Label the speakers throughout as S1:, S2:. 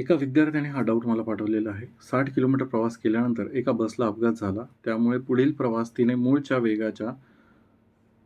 S1: एका विद्यार्थ्याने हा डाऊट मला पाठवलेला आहे. साठ किलोमीटर प्रवास केल्यानंतर एका बसला अपघात झाला. त्यामुळे पुढील प्रवास तिने मूळच्या वेगाच्या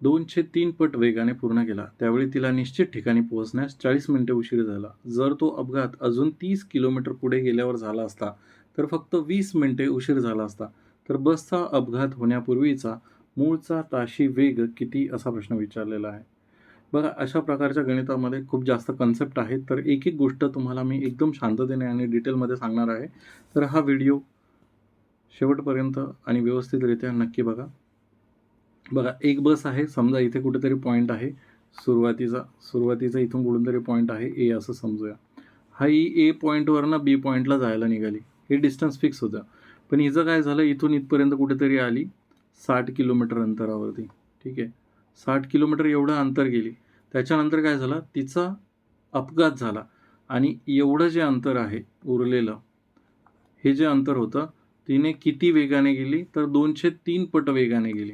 S1: दोनशे तीन पट वेगाने पूर्ण केला. त्यावेळी तिला निश्चित ठिकाणी पोहोचण्यास चाळीस मिनिटे उशीर झाला. जर तो अपघात अजून तीस किलोमीटर पुढे गेल्यावर झाला असता तर फक्त वीस मिनिटे उशीर झाला असता तर बसचा अपघात होण्यापूर्वीचा मूळचा ताशी वेग किती असा प्रश्न विचारलेला आहे. बघा अशा प्रकारच्या गणितामध्ये खूप जास्त कन्सेप्ट आहेत. तर एक एक गोष्ट तुम्हाला मी एकदम शांततेने आणि डिटेलमध्ये सांगणार आहे. तर हा व्हिडिओ शेवटपर्यंत आणि व्यवस्थितरित्या नक्की बघा. बघा एक बस आहे. समजा इथे कुठेतरी पॉईंट आहे. सुरुवातीचा सुरुवातीचा इथून कुठून तरी पॉईंट आहे. ए असं समजूया. हा ई ए पॉईंटवरनं बी पॉईंटला जायला निघाली. हे डिस्टन्स फिक्स होतं. पण हिचं काय झालं? इथून इथपर्यंत कुठेतरी आली साठ किलोमीटर अंतरावरती. ठीक आहे? साठ किलोमीटर एवढं अंतर गेली. त्याच्यानंतर काय झालं? तिचा अपघात झाला. आणि एवढं जे अंतर आहे उरलेलं हे जे अंतर होतं तिने किती वेगाने गेली? तर दोनशे तीन पट वेगाने गेली.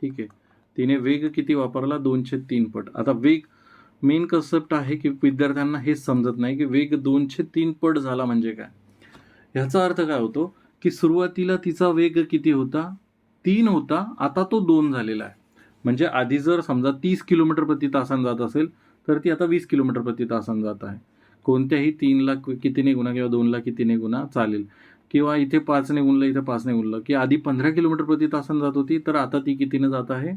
S1: ठीक आहे. तिने वेग किती वापरला? दोनशे तीन पट. आता वेग मेन कन्सेप्ट आहे की विद्यार्थ्यांना हेच समजत नाही की वेग दोनशे तीन पट झाला म्हणजे काय. ह्याचा अर्थ काय होतो? की सुरुवातीला तिचा वेग किती होता? तीन होता. आता तो दोन झालेला आहे. म्हणजे आधी जर समजा तीस किलोमीटर प्रति तासानं जात असेल तर ती आता वीस किलोमीटर प्रति तासानं जात आहे. कोणत्याही तीनला कितीने गुणा किंवा दोनला कितीने गुणा चालेल. किंवा इथे पाचने गुणलं इथे पाचने गुणलं की आधी पंधरा किलोमीटर प्रति तासानं जात होती तर आता ती कितीने जात आहे?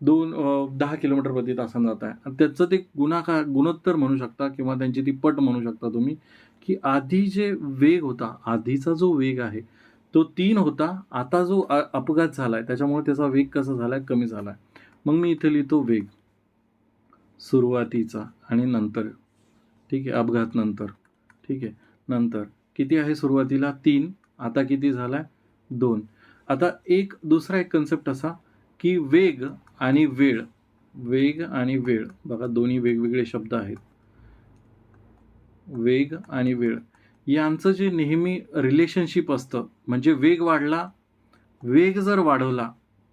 S1: दोन दहा किलोमीटर प्रति तासानं जात आहे. आणि त्याचं ते गुणाकार गुणोत्तर म्हणू शकता किंवा त्यांची ती पट म्हणू शकता तुम्ही की आधी जे वेग होता आधीचा जो वेग आहे तो तीन होता. आता जो अपघात झाला आहे त्याच्यामुळे त्याचा वेग कसा झाला आहे कमी झाला आहे मग मी इथे लिहितो वेग. सुरुवातीचा आणि नंतर. ठीक आहे? अपघात नंतर. ठीक आहे? नंतर. किती आहे सुरुवातीला? तीन. आता किती झाला आहे दोन. आता एक दुसरा एक कन्सेप्ट असा की वेग आणि वेळ. वेग आणि वेळ. बघा दोन्ही वेगवेगळे शब्द आहेत. वेग आणि वेळ. यांचं जे नेहमी रिलेशनशिप असतं म्हणजे वेग वाढला वेग जर वाढवला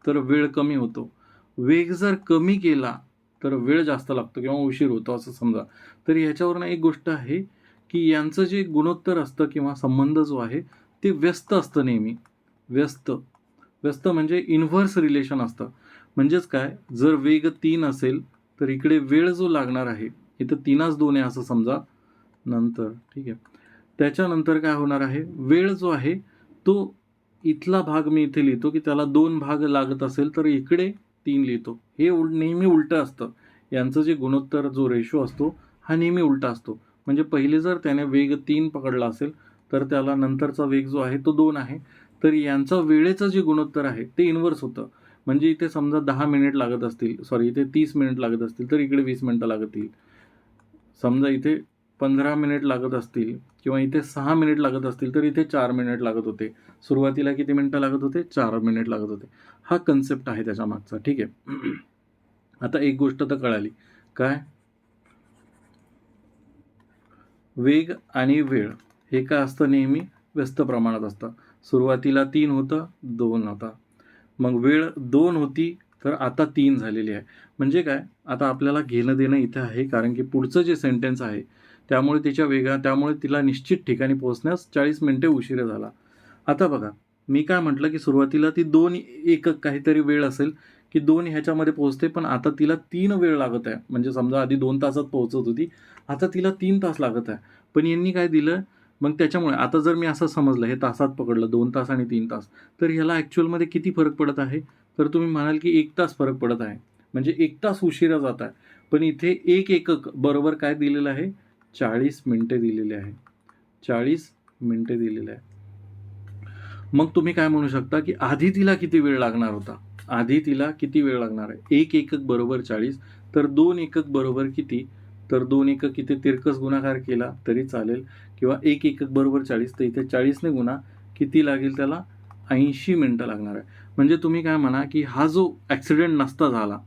S1: तर वेळ कमी होतो. वेग जर कमी केला तर वेळ जास्त लागतो किंवा उशीर होतो असं समजा. तर ह्याच्यावरनं एक गोष्ट आहे की यांचं जे गुणोत्तर असतं किंवा संबंध जो आहे ते व्यस्त असतं नेहमी. व्यस्त. व्यस्त म्हणजे इन्व्हर्स रिलेशन असतं. म्हणजेच काय? जर वेग तीन असेल तर इकडे वेळ जो लागणार आहे इथं तीनच दोन आहे असं समजा नंतर. ठीक आहे? त्याच्यानंतर काय होणार आहे? वेळ जो आहे तो इथला भाग मी इथे लिहितो की त्याला दोन भाग लागत असेल तर इकडे तीन लिहितो. हे उल नेहमी उलटं असतं. यांचं जे गुणोत्तर जो रेशो असतो हा नेहमी उलटा असतो. म्हणजे पहिले जर त्याने वेग तीन पकडला असेल तर त्याला नंतरचा वेग जो आहे तो दोन आहे. तर यांचा वेळेचं जे गुणोत्तर आहे ते इन्व्हर्स होतं. म्हणजे इथे समजा दहा मिनिट लागत असतील सॉरी इथे तीस मिनिट लागत असतील तर इकडे वीस मिनिटं लागतील. समजा इथे पंधरा मिनिट लागत असतील किंवा इथे सहा मिनिट लागत असतील तर इथे चार मिनिट लागत होते. सुरुवातीला किती मिनिटं लागत होते? चार मिनिट लागत होते. हा कन्सेप्ट आहे त्याच्या मागचा. ठीक आहे. आता एक गोष्ट तर कळाली. काय? वेग आणि वेळ हे काय असतं नेहमी? व्यस्त प्रमाणात असतं. सुरुवातीला तीन होतं दोन होता. मग वेळ दोन होती तर आता तीन झालेली आहे. म्हणजे काय? आता आपल्याला घेणं देणं इथं आहे कारण की पुढचं जे सेंटेन्स आहे त्यामुळे तिच्या वेगा त्यामुळे तिला निश्चित ठिकाणी पोहोचण्यास चाळीस मिनिटे उशीर झाला. आता बघा मी काय म्हटलं की सुरुवातीला ती दोन एक काहीतरी वेळ असेल की दोन ह्याच्यामध्ये पोहोचते पण आता तिला तीन वेळ लागत आहे. म्हणजे समजा आधी दोन तासात पोहोचत होती आता तिला तीन तास लागत आहे. पण यांनी काय दिलं? मग त्याच्यामुळे आता जर मी असं समजलं हे तासात पकडलं दोन तास आणि तीन तास तर ह्याला ॲक्च्युअलमध्ये किती फरक पडत आहे? तर तुम्ही म्हणाल की एक तास फरक पडत आहे. म्हणजे एक तास उशिरा जात आहे. पण इथे एक एकक बरोबर काय दिलेलं आहे? चाळीस मिनटे दिलेली आहे चाळीस मिनटे दिलेले आहे मग तुम्ही काय म्हणू शकता की आधी तिला किती वेळ लागणार होता? आधी तिला किती वेळ लागणार आहे? एक एकक बरोबर चाळीस तर दोन एकक बरोबर किती? तर दोन एकक इथे तिरकस गुणाकार केला तरी चालेल. किंवा एक एकक बरोबर चाळीस तर इथे चाळीसने गुणा किती लागेल त्याला? ऐंशी मिनटं लागणार आहे. म्हणजे तुम्ही काय म्हणा की हा जो ॲक्सिडेंट नसता झाला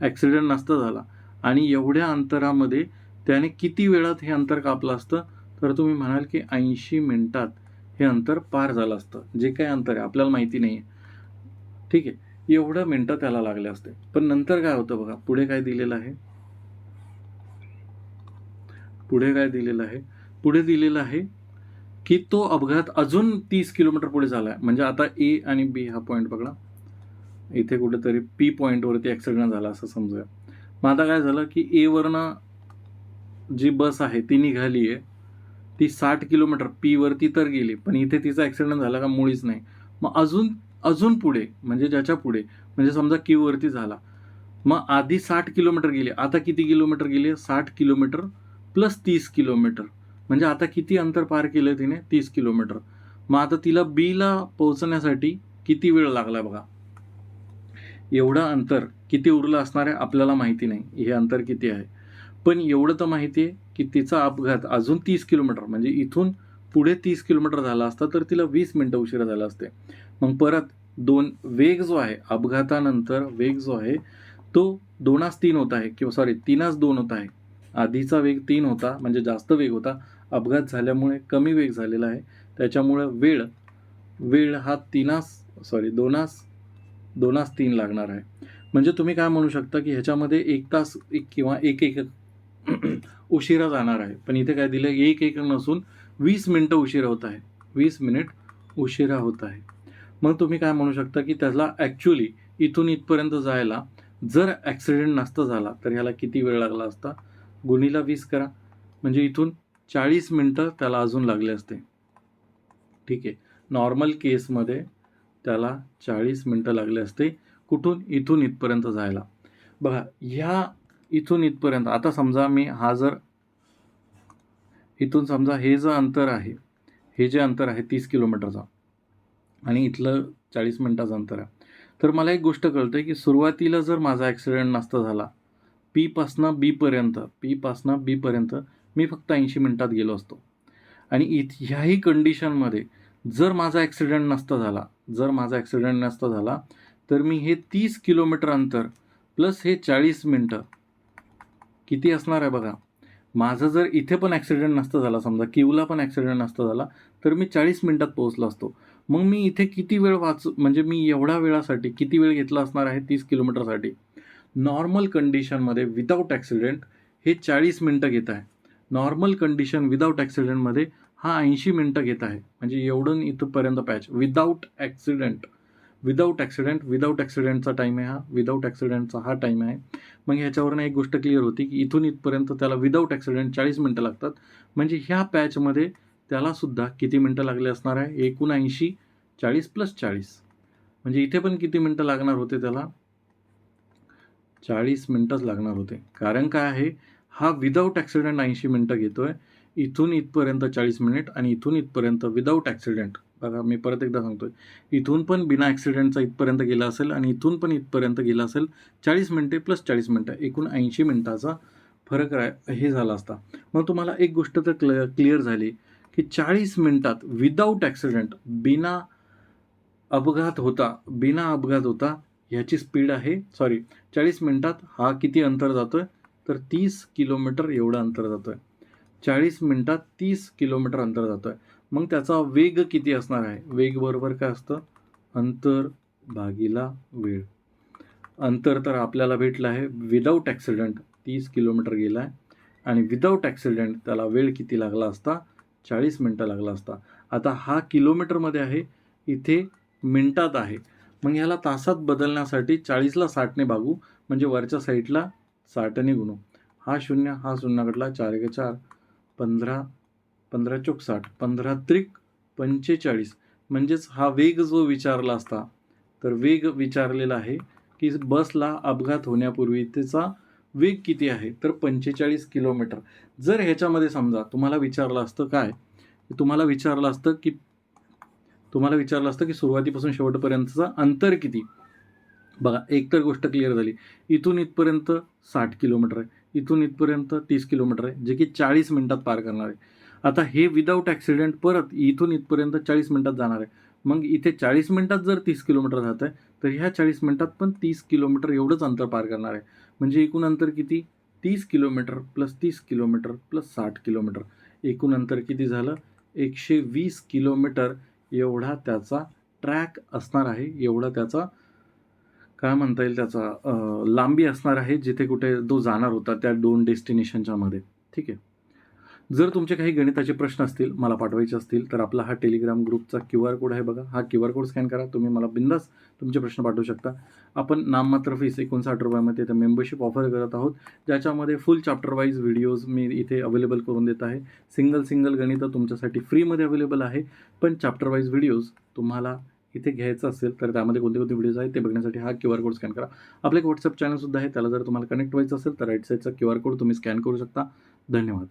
S1: ॲक्सिडेंट नसता झाला आणि एवढ्या अंतरामध्ये त्याने किती वेळात हे अंतर कापलं असतं? तर तुम्ही म्हणाल की ऐंशी मिनिटात हे अंतर पार झालं असतं. जे काय अंतर आहे आपल्याला माहिती नाही आहे ठीक आहे. एवढं मिनटं त्याला लागले असते. पण नंतर काय होतं बघा? पुढे काय दिलेलं आहे? पुढे काय दिलेलं आहे? पुढे दिलेलं आहे की तो अपघात अजून तीस किलोमीटर पुढे झाला आहे म्हणजे आता ए आणि बी हा पॉईंट पकडा इथे कुठेतरी पी पॉईंटवरती ॲक्सिडेंट झाला असं समजूया. मग आता काय झालं की एवरनं जी बस आहे ती निघाली आहे. ती साठ किलोमीटर पीवरती तर गेली पण इथे तिचा ॲक्सिडेंट झाला का मुळीच नाही. मग अजून अजून पुढे म्हणजे ज्याच्या पुढे म्हणजे समजा क्यूवरती झाला. मग आधी साठ किलोमीटर गेले आता किती किलोमीटर गेले? साठ किलोमीटर प्लस तीस किलोमीटर. म्हणजे आता किती अंतर पार केलं तिने? तीस किलोमीटर. मग आता तिला बीला पोहोचण्यासाठी किती वेळ लागला बघा? एवढं अंतर किती उरलं असणार आहे आपल्याला माहिती नाही. हे अंतर किती आहे? पण एवढं तर माहिती आहे की तिचा अपघात अजून तीस किलोमीटर म्हणजे इथून पुढे तीस किलोमीटर झाला असता तर तिला वीस मिनटं उशिरा झाला असते. मग परत दोन वेग जो आहे अपघातानंतर वेग जो आहे तो दोनास तीन होत आहे किंवा सॉरी तीनास दोन होत आहे. आधीचा वेग तीन होता म्हणजे जास्त वेग होता. अपघात झाल्यामुळे कमी वेग झालेला आहे. त्याच्यामुळं वेळ वेळ हा तीनास सॉरी दोनास दोनास तीन लागणार आहे. म्हणजे तुम्ही काय म्हणू शकता की ह्याच्यामध्ये एक तास एक किंवा एक एक उशिरा जाणार आहे. पण इथे काय दिलं एक एक नसून वीस मिनटं उशिरा होत आहे. वीस मिनिट उशिरा होत आहे. मग तुम्ही काय म्हणू शकता की त्याला ॲक्च्युली इथून इथपर्यंत जायला जर ॲक्सिडेंट नसता झाला तर ह्याला किती वेळ लागला असता? गुणीला वीस करा. म्हणजे इथून चाळीस मिनटं त्याला अजून लागले असते. ठीक आहे. नॉर्मल केसमध्ये त्याला चाळीस मिनटं लागले असते कुठून? इथून इथपर्यंत जायला. बघा ह्या इथून इथपर्यंत. आता समजा मी हा जर इथून समजा हे जे अंतर आहे हे जे अंतर आहे तीस किलोमीटरचा आणि इथलं चाळीस मिनटाचं अंतर आहे. तर मला एक गोष्ट कळते की सुरुवातीला जर माझा ॲक्सिडेंट नसता झाला पीपासनं बीपर्यंत पीपासनं बीपर्यंत मी फक्त ऐंशी मिनटात गेलो असतो. आणि इथ ह्याही कंडिशनमध्ये जर माझा ॲक्सिडेंट नसता झाला जर माझा ॲक्सिडेंट नसता झाला तर मी हे तीस किलोमीटर अंतर प्लस हे चाळीस मिनटं किती असणार आहे बघा. माझं जर इथे पण ॲक्सिडेंट नसता झाला समजा किवला पण ॲक्सिडेंट नसता झाला तर मी चाळीस मिनटात पोहोचलो असतो. मग मी इथे किती वेळ वाच म्हणजे मी एवढ्या वेळासाठी किती वेळ घेतला असणार आहे तीस किलोमीटरसाठी? नॉर्मल कंडिशनमध्ये विदाऊट ॲक्सिडेंट हे चाळीस मिनटं घेत आहे. नॉर्मल कंडिशन विदाऊट ॲक्सिडेंटमध्ये हा ऐंशी मिनटं घेत आहे. म्हणजे एवढं इथंपर्यंत patch without accident without accident without ॲक्सिडेंटचा time आहे हा. विदाऊट ॲक्सिडेंटचा हा टाईम आहे. मग ह्याच्यावरनं एक गोष्ट क्लिअर होती की इथून इथपर्यंत त्याला विदाऊट ॲक्सिडेंट चाळीस मिनटं लागतात. म्हणजे ह्या पॅचमध्ये त्यालासुद्धा किती मिनटं लागले असणार आहे? एकूण ऐंशी चाळीस प्लस चाळीस. म्हणजे इथे पण किती मिनटं लागणार होते त्याला? चाळीस मिनटंच लागणार होते. कारण काय आहे? हा विदाऊट ॲक्सिडेंट ऐंशी मिनटं घेतो आहे इथून इथपर्यंत चाळीस मिनिट आणि इथून इथपर्यंत विदाऊट ॲक्सिडेंट बघा मी परत एकदा सांगतोय. इथून पण बिना ॲक्सिडेंटचा इथपर्यंत गेला असेल आणि इथून पण इथपर्यंत गेला असेल चाळीस मिनटे प्लस चाळीस मिनटं एकूण ऐंशी मिनटाचा फरक राह हे झाला असता. मग तुम्हाला एक गोष्ट तर क्ल क्लिअर झाली की चाळीस मिनटात विदाऊट ॲक्सिडेंट बिना अपघात होता बिना अपघात होता ह्याची स्पीड आहे सॉरी चाळीस मिनटात हा किती अंतर जातो आहे तर तीस किलोमीटर एवढं अंतर जातो आहे चाळीस मिनटात तीस किलोमीटर अंतर जातो आहे मग त्याचा वेग किती असणार आहे? वेग बरोबर काय असतं? अंतर भागीला वेळ. अंतर तर आपल्याला भेटलं आहे. विदाऊट ॲक्सिडेंट तीस किलोमीटर गेला आहे आणि विदाऊट ॲक्सिडेंट त्याला वेळ किती लागला असता? चाळीस मिनटं लागला असता. आता हा किलोमीटरमध्ये आहे इथे मिनटात आहे. मग ह्याला तासात बदलण्यासाठी चाळीसला साठने भागू म्हणजे वरच्या साईडला साठने गुणू. हा शून्य हा शून्याकडला चार एक चार पंधरा पंधरा चोक साठ पंधरा त्रिक पंचेचाळीस. म्हणजेच हा वेग जो विचारला असता तर वेग विचारलेला आहे की बसला अपघात होण्यापूर्वी त्याचा वेग किती आहे? तर पंचेचाळीस किलोमीटर. जर ह्याच्यामध्ये समजा तुम्हाला विचारलं असतं काय? तुम्हाला विचारलं असतं की तुम्हाला विचारलं असतं की सुरुवातीपासून शेवटपर्यंतचा अंतर किती? बघा एकतर गोष्ट क्लिअर झाली. इथून इथपर्यंत साठ किलोमीटर आहे. इथून इथपर्यंत तीस किलोमीटर आहे. जे की चाळीस मिनटात पार करणार आहे. आता हे विदाऊट ॲक्सिडेंट परत इथून इथपर्यंत चाळीस मिनटात जाणार आहे. मग इथे चाळीस मिनटात जर तीस किलोमीटर जात आहे तर ह्या चाळीस मिनटात पण तीस किलोमीटर एवढंच अंतर पार करणार आहे. म्हणजे एकूण अंतर किती? तीस किलोमीटर प्लस तीस किलोमीटर प्लस साठ किलोमीटर. एकूण अंतर किती झालं? एकशे वीस किलोमीटर एवढा त्याचा ट्रॅक असणार आहे. एवढा त्याचा काय म्हणता येईल त्याचा लांबी असणार आहे जिथे कुठे तो जाणार होता त्या दोन डेस्टिनेशनच्या मध्ये. ठीक आहे? जर तुमचे काही गणिताचे प्रश्न असतील मला पाठवायचे असतील तर आपला हा टेलिग्राम ग्रुपचा क्यू आर कोड आहे बघा. हा क्यू आर कोड स्कॅन करा. तुम्ही मला बिंदास तुमचे प्रश्न पाठवू शकता. आपण नाममात्र फीस एकोणसाठ रुपयामध्ये तर मेंबरशिप ऑफर करत आहोत. ज्याच्यामध्ये फुल चॅप्टर वाईज व्हिडिओज मी इथे अवेलेबल करून देत आहे. सिंगल सिंगल गणितं तुमच्यासाठी फ्रीमध्ये अवेलेबल आहे. पण चॅप्टर वाईज व्हिडिओज तुम्हाला इथे घ्यायचं असेल तर त्यामध्ये कोणते कोणते व्हिडिओज आहेत ते बघण्यासाठी हा क्यू आर कोड स्कॅन करा. आपलं एक व्हॉट्सअप चॅनलसुद्धा आहे त्याला जर तुम्हाला कनेक्ट व्हायचं असेल तर राईट साईडचा क्यू आर कोड तुम्ही स्कॅन करू शकता. धन्यवाद.